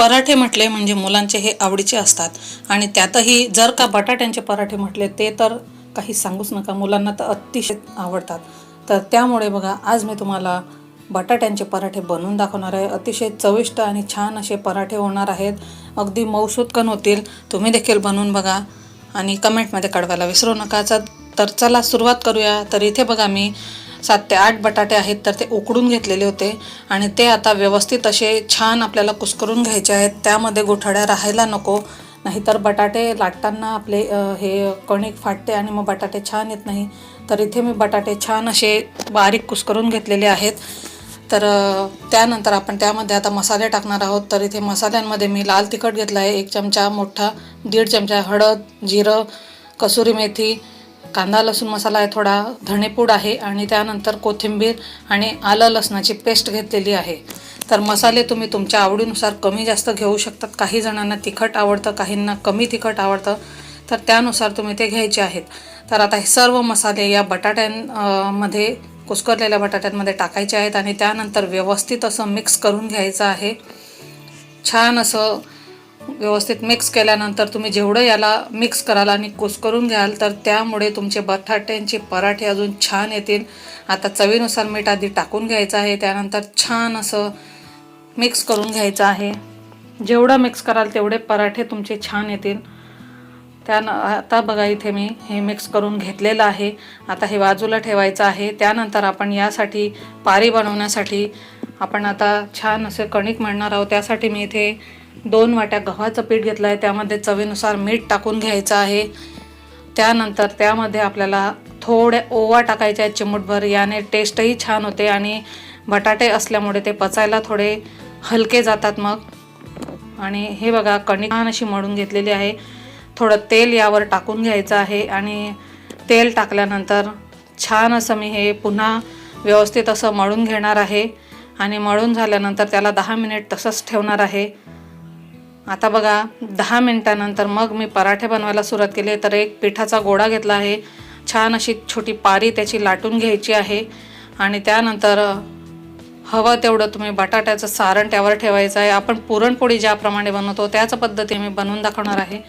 पराठे म्हटले म्हणजे मुलांचे हे आवडीचे असतात. आणि त्यातही जर का बटाट्यांचे पराठे म्हटले ते तर काही सांगूच नका. मुलांना तर अतिशय आवडतात. तर त्यामुळे बघा आज मी तुम्हाला बटाट्यांचे पराठे बनवून दाखवणार आहे. अतिशय चविष्ट आणि छान असे पराठे होणार आहेत. अगदी मऊसूदकन होतील. तुम्ही देखील बनवून बघा आणि कमेंटमध्ये कळवायला विसरू नका. तर चला सुरुवात करूया. तर इथे बघा मी सात ते आठ बटाटे आहेत तर ते उकडून घेतलेले होते. आणि ते आता व्यवस्थित असे छान आपल्याला कुस्करून घ्यायचे आहेत. त्यामध्ये गोठड्या राहायला नको. नाहीतर बटाटे लाटताना आपले हे कणिक फाटते आणि मग बटाटे छान येत नाही. तर इथे मी बटाटे छान असे बारीक कुस्करून घेतलेले आहेत. तर त्यानंतर आपण त्यामध्ये आता मसाले टाकणार आहोत. तर इथे मसाल्यांमध्ये मी लाल तिखट घेतला आहे. एक चमचा मोठा दीड चमचा हळद जिरं कसुरी मेथी कांदा लसूण मसाला आहे थोडा धणेपूड आहे आणि त्यानंतर कोथिंबीर आणि आलं लसणाची पेस्ट घेतलेली आहे. तर मसाले तुम्ही तुमच्या आवडीनुसार कमी जास्त घेऊ शकतात. काही जणांना तिखट आवडतं काहींना कमी तिखट आवडतं. तर त्यानुसार तुम्ही ते घ्यायचे आहेत. तर आता हे सर्व मसाले या बटाट्यांमध्ये कुस्करलेल्या बटाट्यांमध्ये टाकायचे आहेत आणि त्यानंतर व्यवस्थित असं मिक्स करून घ्यायचं आहे. छान असं व्यवस्थित मिक्स केल्यानंतर तुम्ही जेवढं याला मिक्स कराल आणि कुस्करून घ्याल तर त्यामुळे तुमचे बटाट्यांचे पराठे अजून छान येतील. आता चवीनुसार मीठ आधी टाकून घ्यायचं आहे त्यानंतर छान असं मिक्स करून घ्यायचं आहे. जेवढं मिक्स कराल तेवढे पराठे तुमचे छान येतील. त्यान आता बघा इथे मी हे मिक्स करून घेतलेलं आहे. आता हे बाजूला ठेवायचं आहे. त्यानंतर आपण यासाठी पारी बनवण्यासाठी आपण आता छान असे कणिक मांडणार आहोत. त्यासाठी मी इथे दोन वाट्या गव्हाचं पीठ घेतलं आहे त्यामध्ये चवीनुसार मीठ टाकून घ्यायचं आहे. त्यानंतर त्यामध्ये आपल्याला थोड्या ओवा टाकायचे आहेत चिमूटभर याने टेस्टही छान होते आणि बटाटे असल्यामुळे ते पचायला थोडे हलके जातात मग. आणि हे बघा कणिक छान अशी मळून घेतलेली आहे. थोडं तेल यावर टाकून घ्यायचं आहे आणि तेल टाकल्यानंतर छान असं मी हे पुन्हा व्यवस्थित असं मळून घेणार आहे. आणि मळून झाल्यानंतर त्याला दहा मिनिट तसंच ठेवणार आहे. आता बघा दहा मिनटानंतर मग मी पराठे बनवायला सुरुवात केली. तर एक पिठाचा गोळा घेतला आहे. छान अशी छोटी पारी त्याची लाटून घ्यायची आहे. आणि त्यानंतर हवं तेवढं तुम्ही बटाट्याचं सारण त्यावर ठेवायचं आहे. आपण पुरणपोळी ज्याप्रमाणे बनवतो त्याच पद्धती मी बनवून दाखवणार आहे.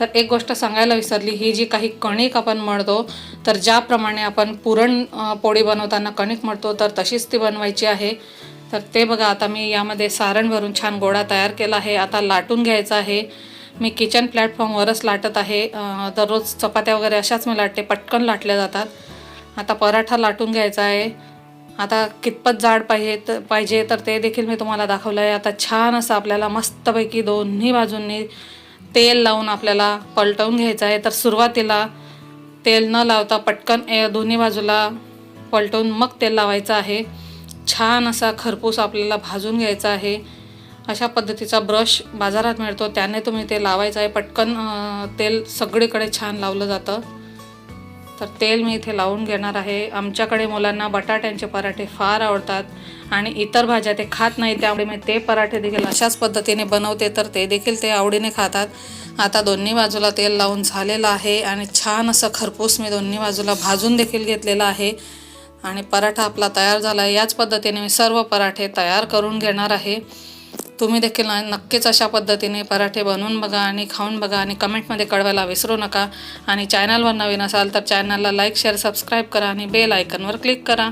तर एक गोष्ट सांगायला विसरली ही जी काही कणिक आपण मळतो तर ज्याप्रमाणे आपण पुरण पोळी बनवताना कणिक मळतो तर तशीच ती बनवायची आहे. तर ते बघा आता मी यामध्ये सारण भरून छान गोळा तयार केला आहे. आता लाटून घ्यायचा आहे. मी किचन प्लॅटफॉर्मवरच लाटत आहे. दररोज चपात्या वगैरे अशाच मी लाटते. पटकन लाटल्या जातात. आता पराठा लाटून घ्यायचा आहे. आता कितपत जाड पाहिजे तर पाहिजे तर ते देखील मी तुम्हाला दाखवलं आहे. आता छान असं आपल्याला मस्तपैकी दोन्ही बाजूंनी तेल लावून आपल्याला पलटवून घ्यायचं आहे. तर सुरुवातीला तेल न लावता पटकन ए दोन्ही बाजूला पलटवून मग तेल लावायचं आहे. छान असा खरपूस आपल्याला भाजून घ्यायचा आहे. अशा पद्धतीचा ब्रश बाजारात मिळतो. त्याने तुम्ही ते लावायचं आहे. पटकन तेल सगळीकडे छान लावलं जातं. तर तेल मी इथे लावून घेणार आहे. आमच्याकडे मुलांना बटाट्यांचे पराठे फार आवडतात आणि इतर भाज्या ते खात नाही त्यामुळे मी ते पराठे देखील अशाच पद्धतीने बनवते. तर ते देखील ते आवडीने खातात. आता दोन्ही बाजूला तेल लावून झालेलं आहे आणि छान असं खरपूस मी दोन्ही बाजूला भाजून देखील घेतलेलं आहे. आणि पराठा आपला तयार झाला आहे. याच पद्धतीने मी सर्व पराठे तयार करून घेणार आहे. तुम्ही देखील नक्कीच अशा पद्धतीने पराठे बनवून बघा आणि खाऊन बघा आणि कमेंटमध्ये कळवायला विसरू नका. आणि चॅनलवर नवीन असाल तर चॅनलला लाईक शेअर सबस्क्राईब करा आणि बेल आयकनवर क्लिक करा.